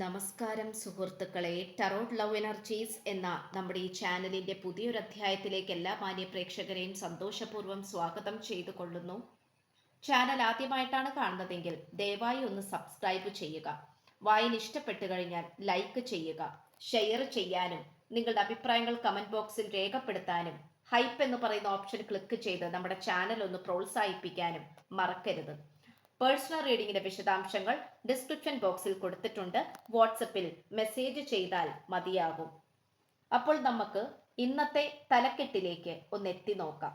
നമസ്കാരം സുഹൃത്തുക്കളെ. Tarot love energies എന്ന നമ്മുടെ ഈ ചാനലിന്റെ പുതിയൊരു അധ്യായത്തിലേക്ക് എല്ലാ മാന്യ പ്രേക്ഷകരെയും സന്തോഷപൂർവം സ്വാഗതം ചെയ്തു കൊള്ളുന്നു ചാനൽ ആദ്യമായിട്ടാണ് കാണുന്നതെങ്കിൽ ദയവായി ഒന്ന് സബ്സ്ക്രൈബ് ചെയ്യുക. വായന ഇഷ്ടപ്പെട്ടു കഴിഞ്ഞാൽ ലൈക്ക് ചെയ്യുക. ഷെയർ ചെയ്യാനും നിങ്ങളുടെ അഭിപ്രായങ്ങൾ കമന്റ് ബോക്സിൽ രേഖപ്പെടുത്താനും ഹൈപ്പ് എന്ന് പറയുന്ന ഓപ്ഷൻ ക്ലിക്ക് ചെയ്ത് നമ്മുടെ ചാനൽ ഒന്ന് പ്രോത്സാഹിപ്പിക്കാനും മറക്കരുത്. പേഴ്സണൽ റീഡിംഗിന്റെ വിശദാംശങ്ങൾ ഡിസ്ക്രിപ്ഷൻ ബോക്സിൽ കൊടുത്തിട്ടുണ്ട്. വാട്സപ്പിൽ മെസ്സേജ് ചെയ്താൽ മതിയാകും. അപ്പോൾ നമുക്ക് ഇന്നത്തെ തലക്കെട്ടിലേക്ക് ഒന്ന് എത്തി നോക്കാം.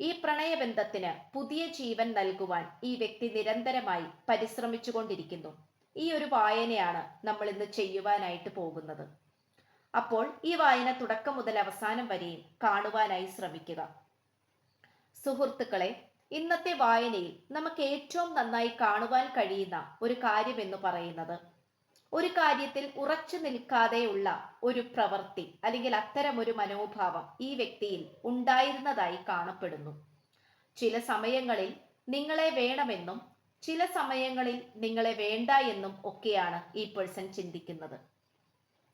ഈ പ്രണയബന്ധത്തിന് പുതിയ ജീവൻ നൽകുവാൻ ഈ വ്യക്തി നിരന്തരമായി പരിശ്രമിച്ചുകൊണ്ടിരിക്കുന്നു. ഈ ഒരു വായനയാണ് നമ്മൾ ഇന്ന് ചെയ്യുവാനായിട്ട് പോകുന്നത്. അപ്പോൾ ഈ വായന തുടക്കം മുതൽ അവസാനം വരെയും കാണുവാനായി ശ്രമിക്കുക. സുഹൃത്തുക്കളെ ഇന്നത്തെ വായനയിൽ നമുക്ക് ഏറ്റവും നന്നായി കാണുവാൻ കഴിയുന്ന ഒരു കാര്യം എന്ന് പറയുന്നത്. ഒരു കാര്യത്തിൽ ഉറച്ചു നിൽക്കാതെയുള്ള ഒരു പ്രവൃത്തി അല്ലെങ്കിൽ അത്തരം ഒരു മനോഭാവം ഈ വ്യക്തിയിൽ ഉണ്ടായിരുന്നതായി കാണപ്പെടുന്നു. ചില സമയങ്ങളിൽ നിങ്ങളെ വേണമെന്നും ചില സമയങ്ങളിൽ നിങ്ങളെ വേണ്ട എന്നും ഒക്കെയാണ് ഈ പേഴ്സൺ ചിന്തിക്കുന്നത്.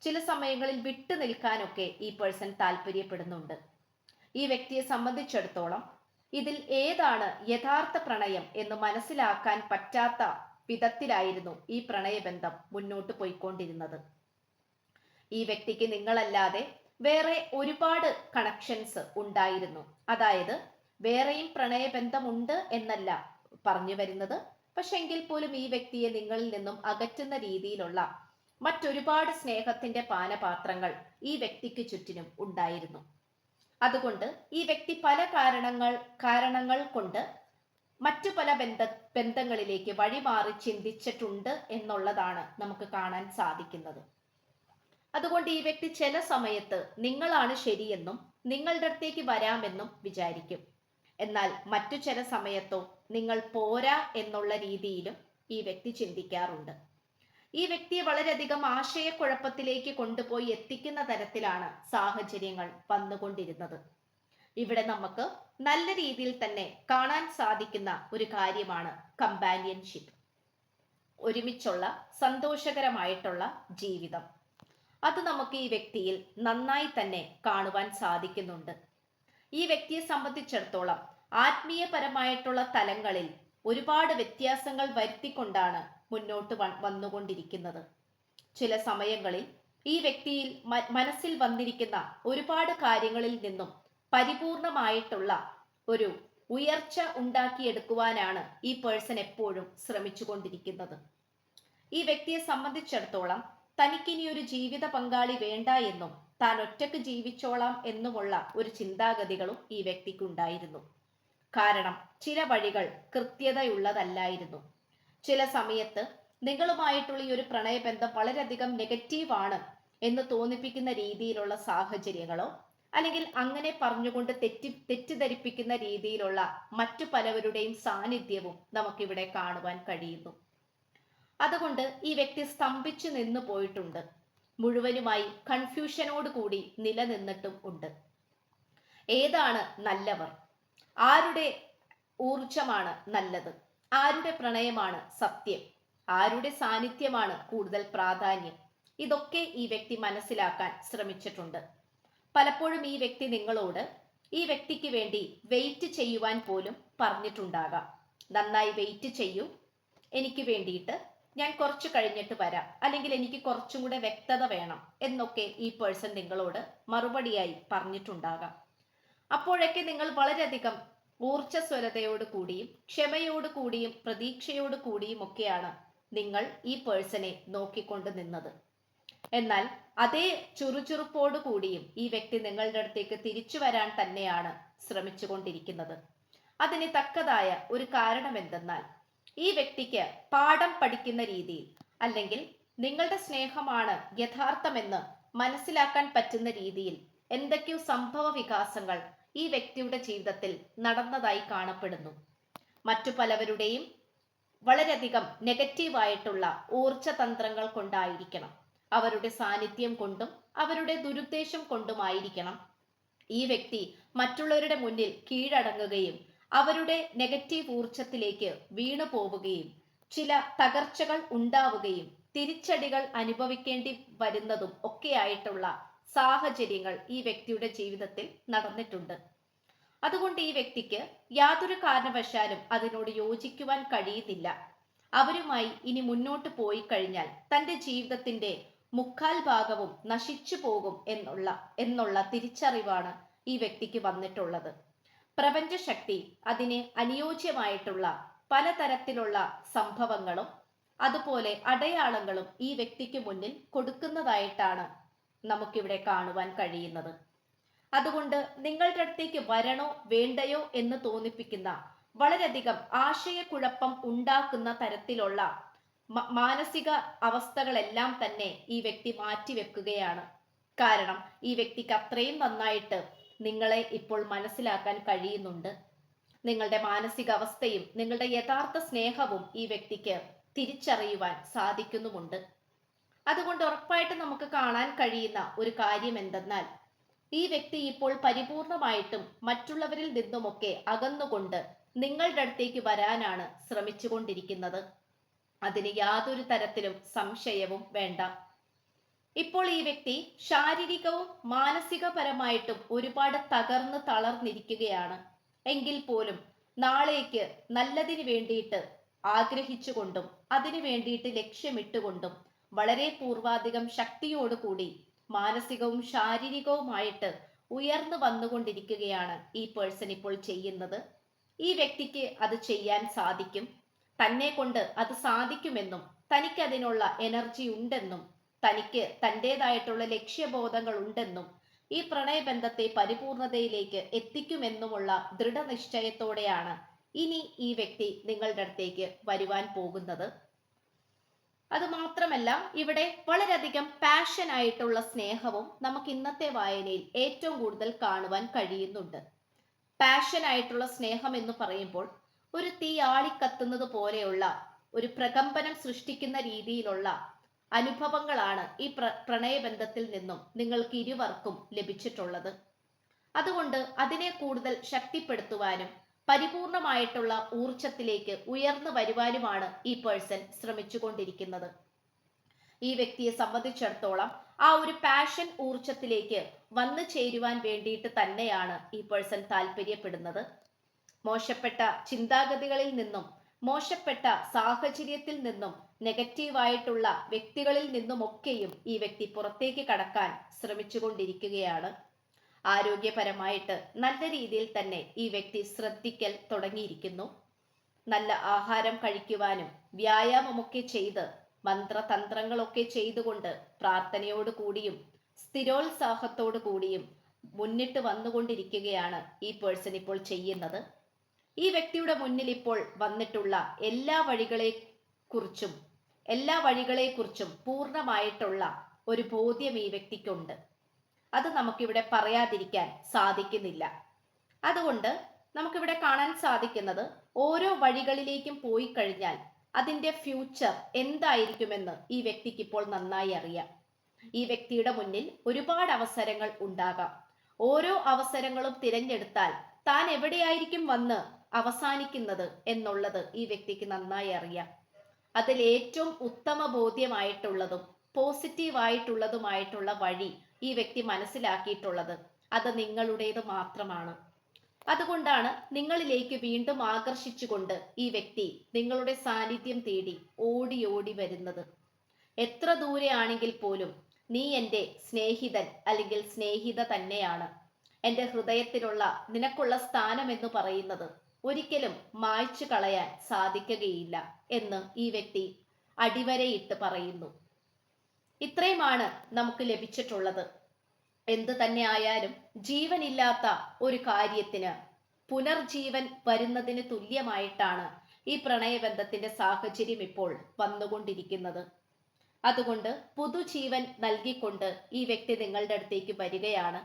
ചില സമയങ്ങളിൽ വിട്ടു നിൽക്കാനൊക്കെ ഈ പേഴ്സൺ താല്പര്യപ്പെടുന്നുണ്ട് ഈ വ്യക്തിയെ സംബന്ധിച്ചിടത്തോളം ഇതിൽ ഏതാണ് യഥാർത്ഥ പ്രണയം എന്ന് മനസ്സിലാക്കാൻ പറ്റാത്ത വിധത്തിലായിരുന്നു ഈ പ്രണയബന്ധം മുന്നോട്ട് പോയിക്കൊണ്ടിരുന്നത്. ഈ വ്യക്തിക്ക് നിങ്ങളല്ലാതെ വേറെ ഒരുപാട് കണക്ഷൻസ് ഉണ്ടായിരുന്നു. അതായത് വേറെയും പ്രണയബന്ധമുണ്ട് എന്നല്ല പറഞ്ഞു വരുന്നത്. പക്ഷെങ്കിൽ പോലും ഈ വ്യക്തിയെ നിങ്ങളിൽ നിന്നും അകറ്റുന്ന രീതിയിലുള്ള മറ്റൊരുപാട് സ്നേഹത്തിന്റെ പാനപാത്രങ്ങൾ ഈ വ്യക്തിക്ക് ചുറ്റിനും ഉണ്ടായിരുന്നു. അതുകൊണ്ട് ഈ വ്യക്തി പല കാരണങ്ങൾ കാരണങ്ങൾ കൊണ്ട് മറ്റു പല ബന്ധ ബന്ധങ്ങളിലേക്ക് വഴിമാറി ചിന്തിച്ചിട്ടുണ്ട് എന്നുള്ളതാണ് നമുക്ക് കാണാൻ സാധിക്കുന്നത്. അതുകൊണ്ട് ഈ വ്യക്തി ചില സമയത്ത് നിങ്ങളാണ് ശരിയെന്നും നിങ്ങളുടെ അടുത്തേക്ക് വരാമെന്നും വിചാരിക്കും. എന്നാൽ മറ്റു ചില സമയത്തോ നിങ്ങൾ പോരാ എന്നുള്ള രീതിയിലും ഈ വ്യക്തി ചിന്തിക്കാറുണ്ട്. ഈ വ്യക്തിയെ വളരെയധികം ആശയക്കുഴപ്പത്തിലേക്ക് കൊണ്ടുപോയി എത്തിക്കുന്ന തരത്തിലാണ് സാഹചര്യങ്ങൾ വന്നുകൊണ്ടിരുന്നത്. ഇവിടെ നമുക്ക് നല്ല രീതിയിൽ തന്നെ കാണാൻ സാധിക്കുന്ന ഒരു കാര്യമാണ് കമ്പാനിയൻഷിപ്പ് ഒരുമിച്ചുള്ള സന്തോഷകരമായിട്ടുള്ള ജീവിതം. അത് നമുക്ക് ഈ വ്യക്തിയിൽ നന്നായി തന്നെ കാണുവാൻ സാധിക്കുന്നുണ്ട്. ഈ വ്യക്തിയെ സംബന്ധിച്ചിടത്തോളം ആത്മീയപരമായിട്ടുള്ള തലങ്ങളിൽ ഒരുപാട് വ്യത്യാസങ്ങൾ വരുത്തിക്കൊണ്ടാണ് മുന്നോട്ട് വന്നുകൊണ്ടിരിക്കുന്നത്. ചില സമയങ്ങളിൽ ഈ വ്യക്തിയിൽ മനസ്സിൽ വന്നിരിക്കുന്ന ഒരുപാട് കാര്യങ്ങളിൽ നിന്നും പരിപൂർണമായിട്ടുള്ള ഒരു ഉയർച്ച ഉണ്ടാക്കിയെടുക്കുവാനാണ് ഈ പേഴ്സൺ എപ്പോഴും ശ്രമിച്ചു കൊണ്ടിരിക്കുന്നത് ഈ വ്യക്തിയെ സംബന്ധിച്ചിടത്തോളം തനിക്കിനി ഒരു ജീവിത പങ്കാളി വേണ്ട എന്നും താൻ ഒറ്റയ്ക്ക് ജീവിച്ചോളാം എന്നുമുള്ള ഒരു ചിന്താഗതികളും ഈ വ്യക്തിക്കുണ്ടായിരുന്നു. കാരണം ചില വഴികൾ കൃത്യതയുള്ളതല്ലായിരുന്നു. ചില സമയത്ത് നിങ്ങളുമായിട്ടുള്ള ഈ ഒരു പ്രണയബന്ധം വളരെയധികം നെഗറ്റീവാണ് എന്ന് തോന്നിപ്പിക്കുന്ന രീതിയിലുള്ള സാഹചര്യങ്ങളോ അല്ലെങ്കിൽ അങ്ങനെ പറഞ്ഞുകൊണ്ട് തെറ്റി തെറ്റിദ്ധരിപ്പിക്കുന്ന രീതിയിലുള്ള മറ്റു പലവരുടെയും സാന്നിധ്യവും നമുക്കിവിടെ കാണുവാൻ കഴിയുന്നു. അതുകൊണ്ട് ഈ വ്യക്തി സ്തംഭിച്ചു നിന്നു പോയിട്ടുണ്ട്. മുഴുവനുമായി കൺഫ്യൂഷനോട് കൂടി നിലനിന്നിട്ടും ഉണ്ട്. ഏതാണ് നല്ലവർ? ആരുടെ ഊർജമാണ് നല്ലത്? ആരുടെ പ്രണയമാണ് സത്യം? ആരുടെ സാന്നിധ്യമാണ് കൂടുതൽ പ്രാധാന്യം? ഇതൊക്കെ ഈ വ്യക്തി മനസ്സിലാക്കാൻ ശ്രമിച്ചിട്ടുണ്ട്. പലപ്പോഴും ഈ വ്യക്തി നിങ്ങളോട് ഈ വ്യക്തിക്ക് വേണ്ടി വെയിറ്റ് ചെയ്യുവാൻ പോലും പറഞ്ഞിട്ടുണ്ടാകാം. നന്നായി വെയിറ്റ് ചെയ്യൂ. എനിക്ക് വേണ്ടിയിട്ട് ഞാൻ കുറച്ച് കഴിഞ്ഞിട്ട് വരാം. അല്ലെങ്കിൽ എനിക്ക് കുറച്ചും കൂടെ വ്യക്തത വേണം എന്നൊക്കെ ഈ പേഴ്സൺ നിങ്ങളോട് മറുപടിയായി പറഞ്ഞിട്ടുണ്ടാകാം. അപ്പോഴൊക്കെ നിങ്ങൾ വളരെയധികം ഊർജസ്വലതയോട് കൂടിയും ക്ഷമയോട് കൂടിയും പ്രതീക്ഷയോട് കൂടിയും ഒക്കെയാണ് നിങ്ങൾ ഈ പേഴ്സണെ നോക്കിക്കൊണ്ട് നിന്നത്. എന്നാൽ അതേ ചുറുചുറുപ്പോട് കൂടിയും ഈ വ്യക്തി നിങ്ങളുടെ അടുത്തേക്ക് തിരിച്ചു വരാൻ തന്നെയാണ് ശ്രമിച്ചുകൊണ്ടിരിക്കുന്നത്. അതിന് തക്കതായ ഒരു കാരണം എന്തെന്നാൽ ഈ വ്യക്തിക്ക് പാഠം പഠിക്കുന്ന രീതിയിൽ അല്ലെങ്കിൽ നിങ്ങളുടെ സ്നേഹമാണ് യഥാർത്ഥമെന്ന് മനസ്സിലാക്കാൻ പറ്റുന്ന രീതിയിൽ എന്തൊക്കെയോ സംഭവ വികാസങ്ങൾ ഈ വ്യക്തിയുടെ ജീവിതത്തിൽ നടന്നതായി കാണപ്പെടുന്നു. മറ്റു പലവരുടെയും വളരെയധികം നെഗറ്റീവായിട്ടുള്ള ഊർജതന്ത്രങ്ങൾ കൊണ്ടായിരിക്കണം. അവരുടെ സാന്നിധ്യം കൊണ്ടും അവരുടെ ദുരുദ്ദേശം കൊണ്ടുമായിരിക്കണം. ഈ വ്യക്തി മറ്റുള്ളവരുടെ മുന്നിൽ കീഴടങ്ങുകയും അവരുടെ നെഗറ്റീവ് ഊർജത്തിലേക്ക് വീണു പോവുകയും ചില തകർച്ചകൾ ഉണ്ടാവുകയും തിരിച്ചടികൾ അനുഭവിക്കേണ്ടി വരുന്നതും ഒക്കെയായിട്ടുള്ള സാഹചര്യങ്ങൾ ഈ വ്യക്തിയുടെ ജീവിതത്തിൽ നടന്നിട്ടുണ്ട്. അതുകൊണ്ട് ഈ വ്യക്തിക്ക് യാതൊരു കാരണവശാലും അതിനോട് യോജിക്കുവാൻ കഴിയുന്നില്ല. അവരുമായി ഇനി മുന്നോട്ട് പോയി കഴിഞ്ഞാൽ തന്റെ ജീവിതത്തിന്റെ മുക്കാൽ ഭാഗവും നശിച്ചു പോകും എന്നുള്ള എന്നുള്ള തിരിച്ചറിവാണ് ഈ വ്യക്തിക്ക് വന്നിട്ടുള്ളത്. പ്രപഞ്ചശക്തി അതിന് അനുയോജ്യമായിട്ടുള്ള പലതരത്തിലുള്ള സംഭവങ്ങളും അതുപോലെ അടയാളങ്ങളും ഈ വ്യക്തിക്ക് മുന്നിൽ കൊടുക്കുന്നതായിട്ടാണ് നമുക്കിവിടെ കാണുവാൻ കഴിയുന്നത്. അതുകൊണ്ട് നിങ്ങളുടെ അടുത്തേക്ക് വരണോ വേണ്ടയോ എന്ന് തോന്നിപ്പിക്കുന്ന വളരെയധികം ആശയക്കുഴപ്പം ഉണ്ടാക്കുന്ന തരത്തിലുള്ള മാനസിക അവസ്ഥകളെല്ലാം തന്നെ ഈ വ്യക്തി മാറ്റിവെക്കുകയാണ്. കാരണം ഈ വ്യക്തിക്ക് അത്രയും നന്നായിട്ട് നിങ്ങളെ ഇപ്പോൾ മനസ്സിലാക്കാൻ കഴിയുന്നുണ്ട്. നിങ്ങളുടെ മാനസികാവസ്ഥയും നിങ്ങളുടെ യഥാർത്ഥ സ്നേഹവും ഈ വ്യക്തിക്ക് തിരിച്ചറിയുവാൻ സാധിക്കുന്നുമുണ്ട്. അതുകൊണ്ട് ഉറപ്പായിട്ട് നമുക്ക് കാണാൻ കഴിയുന്ന ഒരു കാര്യം എന്തെന്നാൽ ഈ വ്യക്തി ഇപ്പോൾ പരിപൂർണമായിട്ടും മറ്റുള്ളവരിൽ നിന്നുമൊക്കെ അകന്നുകൊണ്ട് നിങ്ങളുടെ അടുത്തേക്ക് വരാനാണ് ശ്രമിച്ചുകൊണ്ടിരിക്കുന്നത്. അതിന് യാതൊരു തരത്തിലും സംശയവും വേണ്ട. ഇപ്പോൾ ഈ വ്യക്തി ശാരീരികവും മാനസികപരമായിട്ടും ഒരുപാട് തകർന്ന് തളർന്നിരിക്കുകയാണ്. എങ്കിൽ പോലും നാളേക്ക് നല്ലതിന് വേണ്ടിയിട്ട് ആഗ്രഹിച്ചുകൊണ്ടും അതിനു വേണ്ടിയിട്ട് ലക്ഷ്യമിട്ടുകൊണ്ടും വളരെ പൂർവാധികം ശക്തിയോടുകൂടി മാനസികവും ശാരീരികവുമായിട്ട് ഉയർന്നു വന്നുകൊണ്ടിരിക്കുകയാണ് ഈ പേഴ്സൺ ഇപ്പോൾ ചെയ്യുന്നത്. ഈ വ്യക്തിക്ക് അത് ചെയ്യാൻ സാധിക്കും. തന്നെ കൊണ്ട് അത് സാധിക്കുമെന്നും തനിക്ക് അതിനുള്ള എനർജി ഉണ്ടെന്നും തനിക്ക് തന്റെതായിട്ടുള്ള ലക്ഷ്യബോധങ്ങൾ ഉണ്ടെന്നും ഈ പ്രണയബന്ധത്തെ പരിപൂർണതയിലേക്ക് എത്തിക്കുമെന്നുമുള്ള ദൃഢനിശ്ചയത്തോടെയാണ് ഇനി ഈ വ്യക്തി നിങ്ങളുടെ അടുത്തേക്ക് വരുവാൻ പോകുന്നത്. അത് മാത്രമല്ല ഇവിടെ വളരെയധികം പാഷൻ ആയിട്ടുള്ള സ്നേഹവും നമുക്ക് ഇന്നത്തെ വായനയിൽ ഏറ്റവും കൂടുതൽ കാണുവാൻ കഴിയുന്നുണ്ട്. പാഷൻ ആയിട്ടുള്ള സ്നേഹം എന്ന് പറയുമ്പോൾ ഒരു തീ ആളിക്കത്തുന്നത് പോലെയുള്ള ഒരു പ്രകമ്പനം സൃഷ്ടിക്കുന്ന രീതിയിലുള്ള അനുഭവങ്ങളാണ് ഈ പ്ര പ്രണയബന്ധത്തിൽ നിന്നും നിങ്ങൾക്ക് ഇരുവർക്കും ലഭിച്ചിട്ടുള്ളത്. അതുകൊണ്ട് അതിനെ കൂടുതൽ ശക്തിപ്പെടുത്തുവാനും പരിപൂർണമായിട്ടുള്ള ഊർജത്തിലേക്ക് ഉയർന്നു വരുവാനുമാണ് ഈ പേഴ്സൺ ശ്രമിച്ചുകൊണ്ടിരിക്കുന്നത്. ഈ വ്യക്തിയെ സംബന്ധിച്ചിടത്തോളം ആ ഒരു പാഷൻ ഊർജത്തിലേക്ക് വന്നു ചേരുവാൻ വേണ്ടിയിട്ട് തന്നെയാണ് ഈ പേഴ്സൺ താല്പര്യപ്പെടുന്നത്. മോശപ്പെട്ട ചിന്താഗതികളിൽ നിന്നും മോശപ്പെട്ട സാഹചര്യത്തിൽ നിന്നും നെഗറ്റീവായിട്ടുള്ള വ്യക്തികളിൽ നിന്നുമൊക്കെയും ഈ വ്യക്തി പുറത്തേക്ക് കടക്കാൻ ശ്രമിച്ചുകൊണ്ടിരിക്കുകയാണ്. ആരോഗ്യപരമായിട്ട് നല്ല രീതിയിൽ തന്നെ ഈ വ്യക്തി ശ്രദ്ധിക്കൽ തുടങ്ങിയിരിക്കുന്നു. നല്ല ആഹാരം കഴിക്കുവാനും വ്യായാമമൊക്കെ ചെയ്ത് മന്ത്രതന്ത്രങ്ങളൊക്കെ ചെയ്തുകൊണ്ട് പ്രാർത്ഥനയോട് കൂടിയും സ്ഥിരോത്സാഹത്തോടു കൂടിയും മുന്നിട്ട് വന്നുകൊണ്ടിരിക്കുകയാണ് ഈ പേഴ്സൺ ഇപ്പോൾ ചെയ്യുന്നത്. ഈ വ്യക്തിയുടെ മുന്നിൽ ഇപ്പോൾ വന്നിട്ടുള്ള എല്ലാ വഴികളെ കുറിച്ചും എല്ലാ വഴികളെക്കുറിച്ചും പൂർണമായിട്ടുള്ള ഒരു ബോധ്യം ഈ വ്യക്തിക്കുണ്ട്. അത് നമുക്കിവിടെ പറയാതിരിക്കാൻ സാധിക്കുന്നില്ല. അതുകൊണ്ട് നമുക്കിവിടെ കാണാൻ സാധിക്കുന്നത് ഓരോ വഴികളിലേക്കും പോയി കഴിഞ്ഞാൽ അതിന്റെ ഫ്യൂച്ചർ എന്തായിരിക്കുമെന്ന് ഈ വ്യക്തിക്ക് ഇപ്പോൾ നന്നായി അറിയാം. ഈ വ്യക്തിയുടെ മുന്നിൽ ഒരുപാട് അവസരങ്ങൾ ഉണ്ടാകാം. ഓരോ അവസരങ്ങളും തിരഞ്ഞെടുത്താൽ താൻ എവിടെയായിരിക്കും വന്ന് അവസാനിക്കുന്നത് എന്നുള്ളത് ഈ വ്യക്തിക്ക് നന്നായി അറിയാം. അതിൽ ഏറ്റവും ഉത്തമ ബോധ്യമായിട്ടുള്ളതും പോസിറ്റീവായിട്ടുള്ളതുമായിട്ടുള്ള വഴി ഈ വ്യക്തി മനസ്സിലാക്കിയിട്ടുള്ളത്. അത് നിങ്ങളുടേത് മാത്രമാണ്. അതുകൊണ്ടാണ് നിങ്ങളിലേക്ക് വീണ്ടും ആകർഷിച്ചുകൊണ്ട് ഈ വ്യക്തി നിങ്ങളുടെ സാന്നിധ്യം തേടി ഓടി ഓടി വരുന്നത്. എത്ര ദൂരെ ആണെങ്കിൽ പോലും നീ എന്റെ സ്നേഹിതൻ അല്ലെങ്കിൽ സ്നേഹിത തന്നെയാണ്. എന്റെ ഹൃദയത്തിലുള്ള നിനക്കുള്ള സ്ഥാനം എന്ന് പറയുന്നത് ഒരിക്കലും മായ്ച്ചു കളയാൻ സാധിക്കുകയില്ല എന്ന് ഈ വ്യക്തി അടിവരയിട്ട് പറയുന്നു. ഇത്രയുമാണ് നമുക്ക് ലഭിച്ചിട്ടുള്ളത്. എന്തു തന്നെ ആയാലും ജീവനില്ലാത്ത ഒരു കാര്യത്തിന് പുനർജീവൻ വരുന്നതിന് തുല്യമായിട്ടാണ് ഈ പ്രണയബന്ധത്തിന്റെ സാഹചര്യം ഇപ്പോൾ വന്നുകൊണ്ടിരിക്കുന്നത്. അതുകൊണ്ട് പുതുജീവൻ നൽകിക്കൊണ്ട് ഈ വ്യക്തി നിങ്ങളുടെ അടുത്തേക്ക് വരികയാണ്.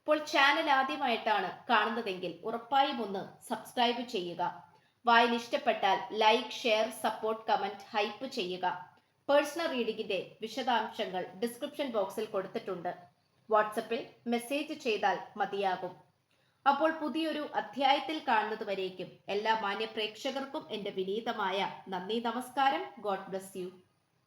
ഇപ്പോൾ ചാനൽ ആദ്യമായിട്ടാണ് കാണുന്നതെങ്കിൽ ഉറപ്പായും ഒന്ന് സബ്സ്ക്രൈബ് ചെയ്യുക. വായന ഇഷ്ടപ്പെട്ടാൽ like share support comment hype ചെയ്യുക. പേഴ്സണൽ റീഡിംഗിന്റെ വിശദാംശങ്ങൾ ഡിസ്ക്രിപ്ഷൻ ബോക്സിൽ കൊടുത്തിട്ടുണ്ട്. വാട്സപ്പിൽ മെസ്സേജ് ചെയ്താൽ മതിയാകും. അപ്പോൾ പുതിയൊരു അധ്യായത്തിൽ കാണുന്നതുവരേക്കും എല്ലാ മാന്യ പ്രേക്ഷകർക്കും എന്റെ വിനീതമായ നന്ദി നമസ്കാരം. God bless you.